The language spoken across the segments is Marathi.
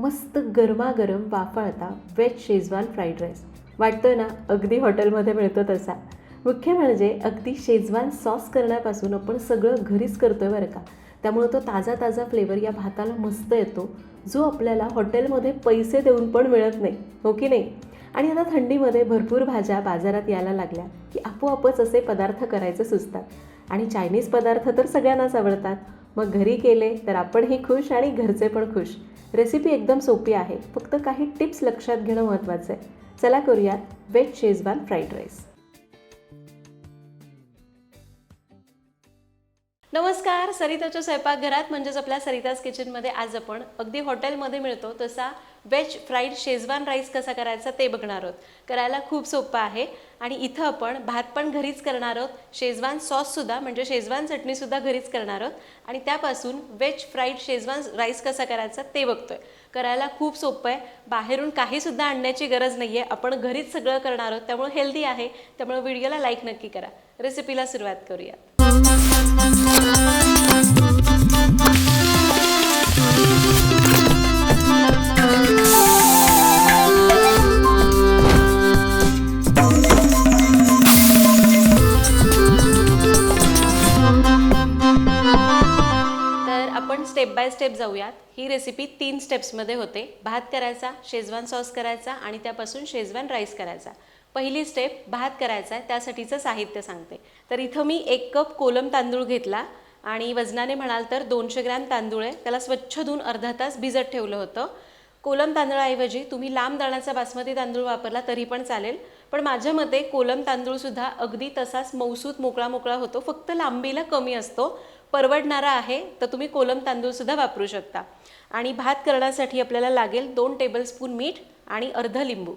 मस्त गरमागरम वाफाळता व्हेज शेजवान फ्राईड राईस वाटतोय ना अगदी हॉटेलमध्ये मिळतो तसा. मुख्य म्हणजे अगदी शेजवान सॉस करण्यापासून आपण सगळं घरीच करतोय बरं का. त्यामुळं तो ताजा ताजा फ्लेवर या भाताला मस्त येतो जो आपल्याला हॉटेलमध्ये पैसे देऊन पण मिळत नाही हो की नाही? आणि आता थंडीमध्ये भरपूर भाज्या बाजारात यायला लागल्या की आपोआपच असे पदार्थ करायचे सुचतात. आणि चायनीज पदार्थ तर सगळ्यांनाच आवडतात. मग घरी केले तर आपणही खुश आणि घरचे पण खुश. रेसिपी एकदम सोपी आहे. फक्त काही टिप्स लक्षात घेणं महत्त्वाचं आहे. चला करूयात वेज शेजवान फ्राईड राईस नमस्कार सरिताच्या स्वयंपाकघरात म्हणजेच आपल्या सरिताज किचनमध्ये आज आपण अगदी हॉटेलमध्ये मिळतो तसा वेज फ्राईड शेजवान राईस कसा करायचा ते बघणार आहोत. करायला खूप सोपं आहे. आणि इथं आपण भात पण घरीच करणार आहोत. शेजवान सॉससुद्धा म्हणजे शेजवान चटणीसुद्धा घरीच करणार आहोत. आणि त्यापासून वेज फ्राईड शेजवान राईस कसा करायचा ते बघतोय. करायला खूप सोपं आहे. बाहेरून काहीसुद्धा आणण्याची गरज नाही आहे आपण घरीच सगळं करणार आहोत. त्यामुळे हेल्दी आहे. त्यामुळे व्हिडिओला लाईक नक्की करा. रेसिपीला सुरुवात करूया स्टेप जाऊयात. ही रेसिपी तीन स्टेप्समध्ये होते. भात करायचा शेजवान सॉस करायचा आणि त्यापासून शेजवान राईस करायचा. पहिली स्टेप भात करायचा आहे त्यासाठीचं साहित्य सांगते. तर इथं मी एक कप कोलम तांदूळ घेतला आणि वजनाने म्हणाल तर दोनशे ग्रॅम तांदूळ आहे. त्याला स्वच्छ धुवून अर्धा तास भिजत ठेवलं होतं. कोलम तांदळाऐवजी तुम्ही लांब दाण्याचा बासमती तांदूळ वापरला तरी पण चालेल. पण माझ्या मते कोलम तांदूळसुद्धा अगदी तसाच मौसूत मोकळा मोकळा होतो. फक्त लांबीला कमी असतो. परवडणारा आहे तर तुम्ही कोलम तांदूळसुद्धा वापरू शकता. आणि भात करण्यासाठी आपल्याला लागेल दोन टेबलस्पून मीठ आणि अर्ध लिंबू.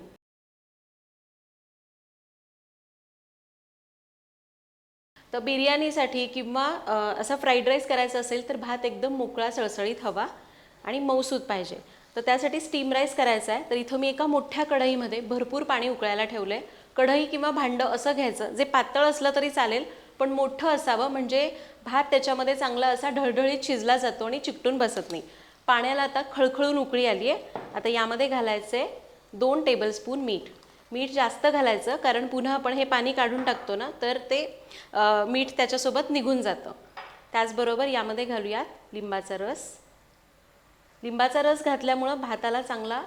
तर बिर्याणीसाठी किंवा असा फ्राईड राईस करायचा असेल तर भात एकदम मोकळा सळसळीत हवा आणि मऊसूत पाहिजे. तर त्यासाठी स्टीम राईस करायचा आहे. तर इथं मी एका मोठ्या कढईमध्ये भरपूर पाणी उकळायला ठेवलं आहे कढई किंवा भांडं असं घ्यायचं जे पातळ असलं तरी चालेल पण मोठं असावं म्हणजे भात त्याच्यामध्ये चांगला असा ढळढळीत शिजला जातो आणि चिकटून बसत नाही. पाण्याला आता खळखळून उकळी आली आहे. आता यामध्ये घालायचं आहे दोन टेबलस्पून मीठ. मीठ जास्त घालायचं कारण पुन्हा आपण हे पाणी काढून टाकतो ना तर ते मीठ त्याच्यासोबत निघून जातं. त्याचबरोबर यामध्ये घालूयात लिंबाचा रस. लिंबाचा रस घातल्यामुळं भाताला चांगला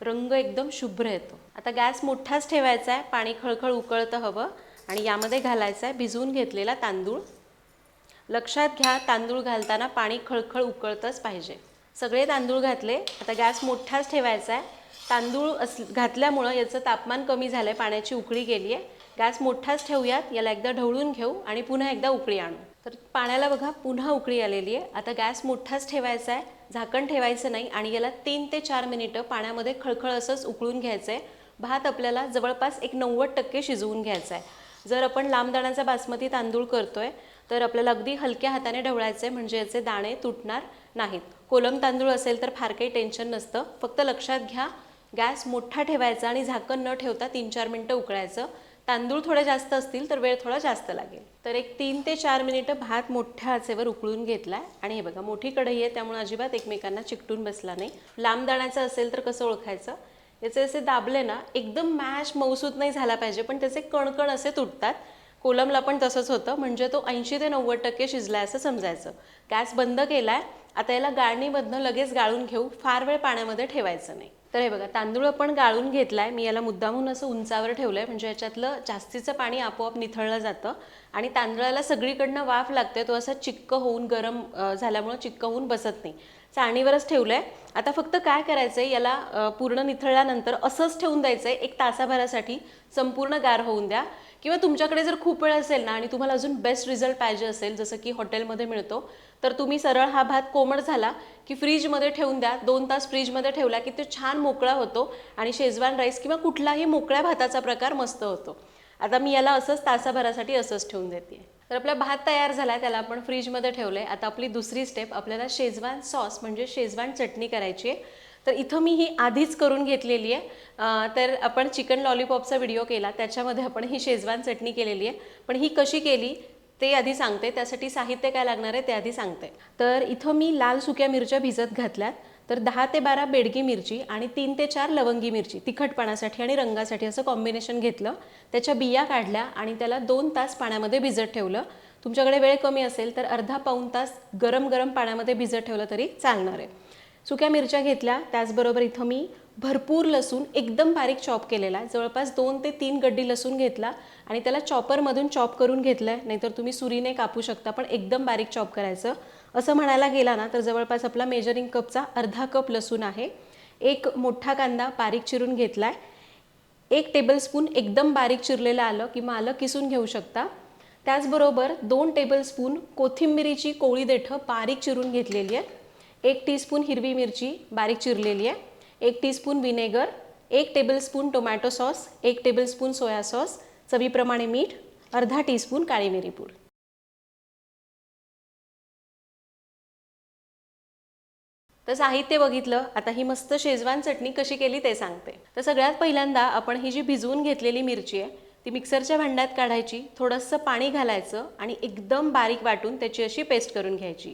रंग एकदम शुभ्र येतो. आता गॅस मोठाच ठेवायचा आहे. पाणी खळखळ उकळतं हवं. आणि यामध्ये घालायचा आहे भिजवून घेतलेला तांदूळ. लक्षात घ्या तांदूळ घालताना पाणी खळखळ उकळतंच पाहिजे. सगळे तांदूळ घातले आता गॅस मोठाच ठेवायचा आहे. तांदूळ अस घातल्यामुळं याचं तापमान कमी झालं आहे पाण्याची उकळी गेली आहे गॅस मोठाच ठेवूयात याला एकदा ढवळून घेऊ आणि पुन्हा एकदा उकळी आणू. तर पाण्याला बघा पुन्हा उकळी आलेली आहे आता गॅस मोठाच ठेवायचा आहे झाकण ठेवायचं नाही आणि याला तीन ते चार मिनिटं पाण्यामध्ये खळखळ असंच उकळून घ्यायचं आहे भात आपल्याला जवळपास एक नव्वद टक्के शिजवून घ्यायचा आहे जर आपण लांब दाण्याचा बासमती तांदूळ करतोय तर आपल्याला अगदी हलक्या हाताने ढवळायचे म्हणजे याचे दाणे तुटणार नाहीत. कोलम तांदूळ असेल तर फार काही टेन्शन नसतं. फक्त लक्षात घ्या गॅस मोठा ठेवायचा आणि झाकण न ठेवता तीन चार मिनटं उकळायचं. तांदूळ थोडे जास्त असतील तर वेळ थोडा जास्त लागेल. तर एक तीन ते चार मिनिटं भात मोठ्या आचेवर उकळून घेतलाय. आणि हे बघा मोठी कढई आहे त्यामुळे अजिबात एकमेकांना चिकटून बसला नाही. लांब दाण्याचं असेल तर कसं ओळखायचं? याचे असे दाबले ना एकदम मॅश मऊसूत नाही झाला पाहिजे पण त्याचे कणकण असे तुटतात. कोलमला पण तसंच होतं म्हणजे तो ऐंशी ते नव्वद टक्के शिजलाय असं समजायचं. गॅस बंद केलाय आता याला गाळणीमधनं लगेच गाळून घेऊ फार वेळ पाण्यामध्ये ठेवायचं नाही. तर हे बघा तांदूळ आपण गाळून घेतलाय मी याला मुद्दामून असं उंचावर ठेवलंय म्हणजे याच्यातलं जास्तीचं पाणी आपोआप निथळलं जातं. आणि तांदळाला सगळीकडनं वाफ लागते तो असा चिक्क होऊन गरम झाल्यामुळं चिक्क होऊन बसत नाही. चाळणीवरच ठेवलं आहे आता फक्त काय करायचं आहे याला पूर्ण निथळल्यानंतर असंच ठेवून आहे एक तासाभरासाठी संपूर्ण गार होऊन द्या. किंवा तुमच्याकडे जर खूप वेळ असेल ना आणि तुम्हाला अजून बेस्ट रिझल्ट पाहिजे असेल जसं की हॉटेलमध्ये मिळतो तर तुम्ही सरळ हा भात कोमट झाला की फ्रीजमध्ये ठेवून द्या. दोन तास फ्रीजमध्ये ठेवला की तो छान मोकळा होतो आणि शेजवान राईस किंवा कुठलाही मोकळ्या भाताचा प्रकार मस्त होतो. आता मी याला असंच तासाभरासाठी असंच ठेवून देते तर आपला भात तयार झाला त्याला आपण फ्रीजमध्ये ठेवलं आहे आता आपली दुसरी स्टेप आपल्याला शेजवान सॉस म्हणजे शेजवान चटणी करायची आहे. तर इथं मी ही आधीच करून घेतलेली आहे. तर आपण चिकन लॉलीपॉपचा व्हिडिओ केला त्याच्यामध्ये आपण ही शेजवान चटणी केलेली आहे. पण ही कशी केली ते आधी सांगते. त्यासाठी साहित्य काय लागणार आहे ते आधी सांगते. तर इथं मी लाल सुक्या मिरच्या भिजत घातल्यात. तर दहा ते बारा बेडगी मिरची आणि तीन ते चार लवंगी मिरची तिखटपणासाठी आणि रंगासाठी असं कॉम्बिनेशन घेतलं. त्याच्या बिया काढल्या आणि त्याला दोन तास पाण्यामध्ये भिजत ठेवलं. तुमच्याकडे वेळ कमी असेल तर अर्धा पाऊण तास गरम गरम पाण्यामध्ये भिजत ठेवलं तरी चालणार आहे. सुक्या मिरच्या घेतल्या. त्याचबरोबर इथं मी भरपूर लसूण एकदम बारीक चॉप केलेला. आहे जवळपास दोन ते तीन गड्डी लसूण घेतला आणि त्याला चॉपरमधून चॉप करून घेतलं आहे नाहीतर तुम्ही सुरीने कापू शकता पण एकदम बारीक चॉप करायचं. असं म्हणायला गेला ना तर जवळपास आपला मेजरिंग कपचा अर्धा कप लसूण आहे. एक मोठा कांदा बारीक चिरून घेतला आहे एक टेबलस्पून एकदम बारीक चिरलेलं आलं किंवा आलं किसून घेऊ शकता. त्याचबरोबर दोन टेबलस्पून कोथिंबिरीची कोळी देठं बारीक चिरून घेतलेली आहे. एक टीस्पून हिरवी मिरची बारीक चिरलेली आहे. एक टीस्पून विनेगर एक टेबलस्पून टोमॅटो सॉस एक टेबलस्पून सोया सॉस चवीप्रमाणे मीठ अर्धा टीस्पून काळी मिरी पूड. तर साहित्य बघितलं आता ही मस्त शेजवान चटणी कशी केली ते सांगते. तर सगळ्यात पहिल्यांदा आपण ही जी भिजवून घेतलेली मिरची आहे ती मिक्सरच्या भांड्यात काढायची थोडंसं पाणी घालायचं आणि एकदम बारीक वाटून त्याची अशी पेस्ट करून घ्यायची.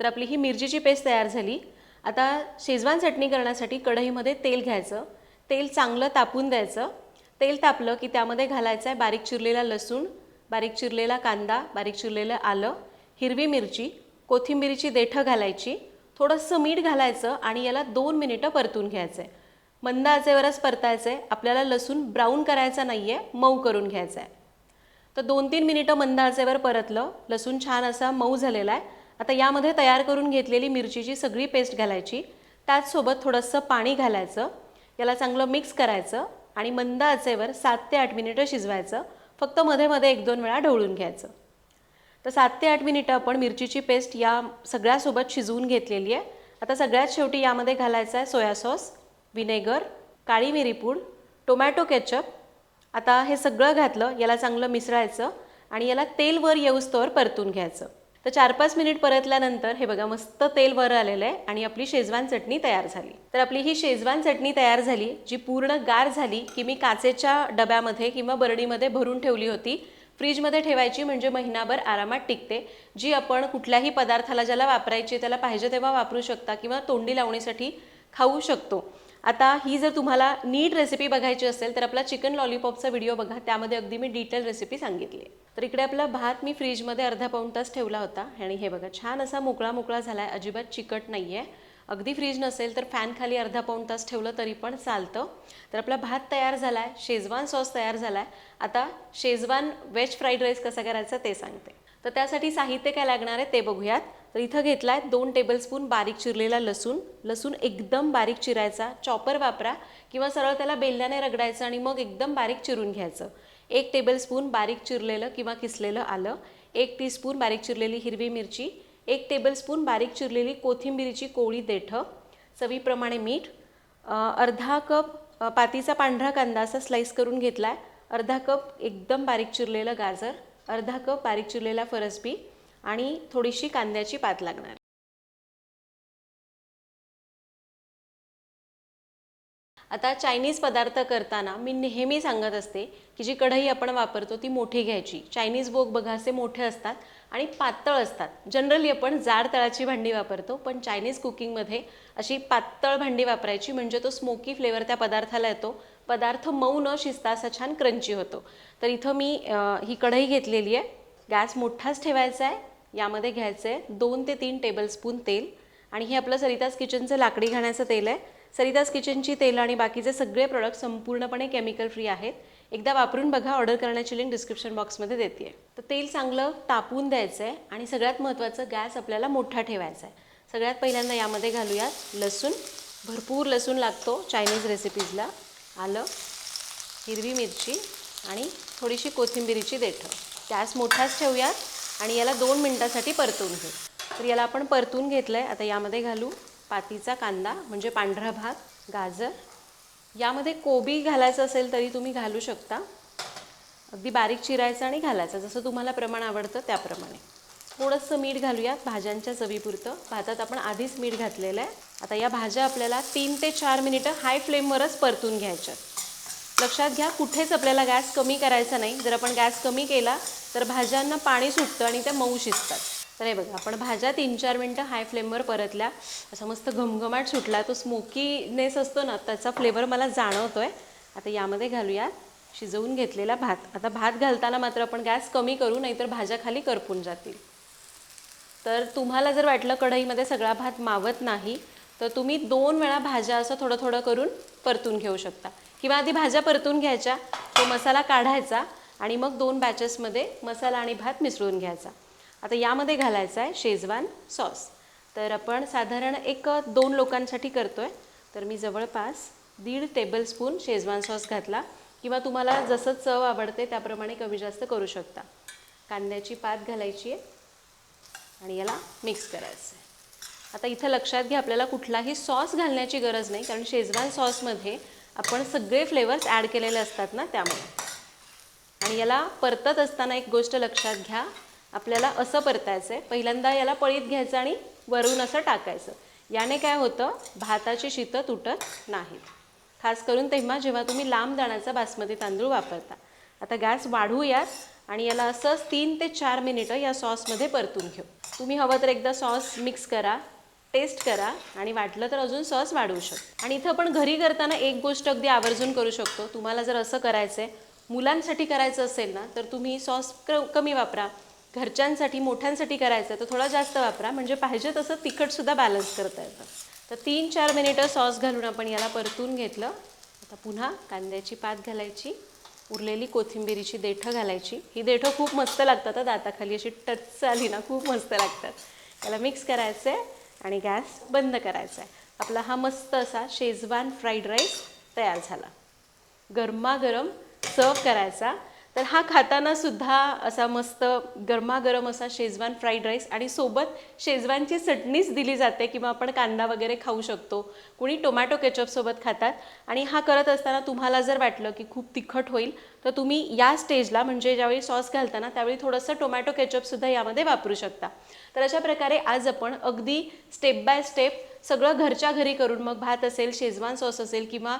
तर आपली ही मिरचीची पेस्ट तयार झाली. आता शेजवान चटणी करण्यासाठी कढईमध्ये तेल घ्यायचं. तेल चांगलं तापून द्यायचं. तेल तापलं की त्यामध्ये घालायचं आहे बारीक चिरलेला लसूण बारीक चिरलेला कांदा बारीक चिरलेलं आलं हिरवी मिरची कोथिंबिरीची देठं घालायची थोडंसं मीठ घालायचं आणि याला दोन मिनिटं परतून घ्यायचं आहे मंद आचेवरच परतायचं आहे आपल्याला लसूण ब्राऊन करायचा नाही आहे मऊ करून घ्यायचा आहे तर दोन तीन मिनिटं मंद आचेवर परतलं. लसूण छान असा मऊ झालेला आहे. आता यामध्ये तयार करून घेतलेली मिरचीची सगळी पेस्ट घालायची. त्याचसोबत थोडंसं पाणी घालायचं. याला चांगलं मिक्स करायचं आणि मंद आचेवर सात ते आठ मिनिटं शिजवायचं. फक्त मध्ये मध्ये एक दोन वेळा ढवळून घ्यायचं. तर सात ते आठ मिनिटं आपण मिरचीची पेस्ट या सगळ्यासोबत शिजवून घेतलेली आहे. आता सगळ्यात शेवटी यामध्ये घालायचं आहे सोया सॉस विनेगर काळी मिरीपूड टोमॅटो केचप. आता हे सगळं घातलं याला चांगलं मिसळायचं आणि याला तेल वर येऊस्तोवर परतून घ्यायचं. तर चार पाच मिनिट परतल्यानंतर हे बघा मस्त तेल वर आलेलं आहे आणि आपली शेजवान चटणी तयार झाली. तर आपली ही शेजवान चटणी तयार झाली जी पूर्ण गार झाली की मी काचेच्या डब्यामध्ये किंवा बरडीमध्ये भरून ठेवली होती फ्रीजमध्ये ठेवायची म्हणजे महिनाभर आरामात टिकते. जी आपण कुठल्याही पदार्थाला ज्याला वापरायची त्याला पाहिजे तेव्हा वापरू शकता किंवा तोंडी लावणीसाठी खाऊ शकतो. आता ही जर तुम्हाला नीट रेसिपी बघायची असेल तर आपला चिकन लॉलीपॉपचा व्हिडिओ बघा. त्यामध्ये अगदी मी डिटेल रेसिपी सांगितली तर इकडे आपला भात मी फ्रीजमध्ये अर्धा पाऊण तास ठेवला होता आणि हे बघा छान असा मोकळा मोकळा झाला आहे अजिबात चिकट नाही आहे अगदी फ्रीज नसेल तर फॅन खाली अर्धा पाऊण तास ठेवलं तरी पण चालतं. तर आपला भात तयार झाला आहे शेजवान सॉस तयार झाला आहे आता शेजवान वेज फ्राईड राईस कसा करायचा ते सांगते. तर त्यासाठी साहित्य काय लागणार आहे ते बघूयात. तर इथं घेतला आहे दोन टेबलस्पून बारीक चिरलेला लसूण. लसूण एकदम बारीक चिरायचा चॉपर वापरा किंवा सरळ त्याला बेलण्याने रगडायचं आणि मग एकदम बारीक चिरून घ्यायचं. एक टेबलस्पून बारीक चिरलेलं किंवा किसलेलं आलं. एक टीस्पून बारीक चिरलेली हिरवी मिरची. एक टेबलस्पून बारीक चिरलेली कोथिंबिरीची कोळी देठं चवीप्रमाणे मीठ अर्धा कप पातीचा पांढरा कांदा असा स्लाईस करून घेतला आहे अर्धा कप एकदम बारीक चिरलेलं गाजर अर्धा कप बारीक चिरलेला फरसबी आणि थोडीशी कांद्याची पात लागणार आता चायनीज पदार्थ करताना मी नेहमी सांगत असते की जी कढई आपण वापरतो ती मोठी घ्यायची. चायनीज बोग बघा असे मोठे असतात आणि पातळ असतात. जनरली आपण जाड तळाची भांडी वापरतो पण चायनीज कुकिंगमध्ये अशी पातळ भांडी वापरायची म्हणजे तो स्मोकी फ्लेवर त्या पदार्थाला येतो. पदार्थ मऊ न शिजता असा छान क्रंची होतो. तर इथं मी ही कढई घेतलेली आहे. गॅस मोठाच ठेवायचा आहे. यामध्ये घ्यायचं आहे दोन ते तीन टेबलस्पून तेल आणि हे आपलं सरिताज किचनचं लाकडी घाण्याचं तेल आहे. सरिताज किचनची तेल आणि बाकीचे सगळे प्रोडक्ट संपूर्णपणे केमिकल फ्री आहेत. एकदा वापरून बघा ऑर्डर करण्याची लिंक डिस्क्रिप्शन बॉक्समध्ये देते आहे तर तेल चांगलं तापून द्यायचं आहे आणि सगळ्यात महत्त्वाचं गॅस आपल्याला मोठा ठेवायचा आहे सगळ्यात पहिल्यांदा यामध्ये घालूयात लसूण. भरपूर लसूण लागतो चायनीज रेसिपीजला आलं हिरवी मिरची आणि थोडीशी कोथिंबिरीची देठं गॅस मोठाच ठेवूयात आणि याला दोन मिनटासाठी परतवून घेऊ. तर याला आपण परतून घेतलं आहे आता यामध्ये घालू. पातीचा कांदा म्हणजे पांढरा भात गाजर. यामध्ये कोबी घालायचं असेल तरी तुम्ही घालू शकता. अगदी बारीक चिरायचं आणि घालायचं जसं तुम्हाला प्रमाण आवडतं त्याप्रमाणे. थोडंसं मीठ घालूयात भाज्यांच्या चवीपुरतं. भातात आपण आधीच मीठ घातलेलं आहे. आता या भाज्या आपल्याला तीन ते चार मिनिटं हाय फ्लेमवरच परतून घ्यायच्यात लक्षात घ्या कुठेच आपल्याला गॅस कमी करायचा नाही. जर आपण गॅस कमी केला तर भाज्यांना पाणी सुटतं आणि त्या मऊ शिजतात. तर हे बघा आपण भाज्या तीन चार मिनटं हाय फ्लेमवर परतल्या. असा मस्त घमघमाट सुटला. तो स्मोकीनेस असतो ना त्याचा फ्लेवर मला जाणवतो आहे आता यामध्ये घालूया. शिजवून घेतलेला भात. आता भात घालताना मात्र आपण गॅस कमी करू नाहीतर भाज्या खाली करपून जातील. तर तुम्हाला जर वाटलं कढईमध्ये सगळा भात मावत नाही तर तुम्ही दोन वेळा भाज्या असं थोडं थोडं करून परतून घेऊ शकता. किंवा आधी भाज्या परतून घ्यायच्या तो मसाला काढायचा आणि मग दोन बॅचेसमध्ये मसाला आणि भात मिसळून घ्यायचा. आता यामध्ये घालायचा आहे शेजवान सॉस. तर आपण साधारण एक दोन लोकांसाठी करतो आहे तर मी जवळपास दीड टेबलस्पून शेजवान सॉस घातला किंवा तुम्हाला जसं चव आवडते त्याप्रमाणे कमी जास्त करू शकता. कांद्याची पात घालायची आहे आणि याला मिक्स करायचं आहे. आता इथं लक्षात घ्या आपल्याला कुठलाही सॉस घालण्याची गरज नाही कारण शेजवान सॉसमध्ये आपण सगळे फ्लेवर्स ॲड केलेले असतात ना त्यामुळे. आणि याला परतत असताना एक गोष्ट लक्षात घ्या आपल्याला असं परतायचं आहे पहिल्यांदा याला पळीत घ्यायचं आणि वरून असं टाकायचं. याने काय होतं? भाताची शीतं तुटत नाहीत. खास करून तेव्हा जेव्हा तुम्ही लांब दाण्याचा बासमती तांदूळ वापरता. आता गॅस वाढवूयात आणि याला असंच तीन ते चार मिनिटं या सॉसमध्ये परतून घेऊ. तुम्ही हवं तर एकदा सॉस मिक्स करा टेस्ट करा आणि वाटलं तर अजून सॉस वाढवू शकतो. आणि इथं आपण घरी करताना एक गोष्ट अगदी आवर्जून करू शकतो. तुम्हाला जर असं करायचं आहे मुलांसाठी करायचं असेल ना तर तुम्ही सॉस क कमी वापरा. घरच्यांसाठी मोठ्यांसाठी करायचं आहे तर थोडा जास्त वापरा. म्हणजे पाहिजे तसं तिखटसुद्धा बॅलन्स करता येतं. तर तीन चार मिनिटं सॉस घालून आपण याला परतून घेतलं. आता पुन्हा कांद्याची पात घालायची उरलेली कोथिंबिरीची देठं घालायची. ही देठं खूप मस्त लागतात दाताखाली अशी टच आली ना खूप मस्त लागतात. याला मिक्स करायचं आहे आणि गॅस बंद करायचा आहे आपला हा मस्त असा शेजवान फ्राईड राईस तयार झाला. गरमागरम सर्व करायचा. तर हा खाताना सुद्धा असा मस्त गरमागरम असा शेजवान फ्राईड राईस आणि सोबत शेजवानची चटणीच दिली जाते किंवा आपण कांदा वगैरे खाऊ शकतो. कुणी टोमॅटो केचपसोबत खातात. आणि हा करत असताना तुम्हाला जर वाटलं की खूप तिखट होईल तर तुम्ही या स्टेजला म्हणजे ज्यावेळी सॉस घालताना त्यावेळी थोडंसं टोमॅटो केचपसुद्धा यामध्ये वापरू शकता. तर अशा प्रकारे आज आपण अगदी स्टेप बाय स्टेप सगळं घरच्या घरी करून मग भात असेल शेजवान सॉस असेल किंवा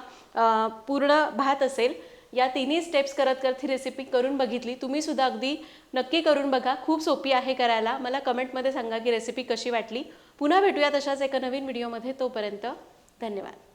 पूर्ण भात असेल या तिन्ही स्टेप्स करत करत ही रेसिपी करून बघितली. तुम्ही सुद्धा अगदी नक्की करून बघा. खूप सोपी आहे करायला. मला कमेंटमध्ये सांगा की रेसिपी कशी वाटली. पुन्हा भेटूया तशाच एका नवीन व्हिडिओमध्ये तोपर्यंत धन्यवाद.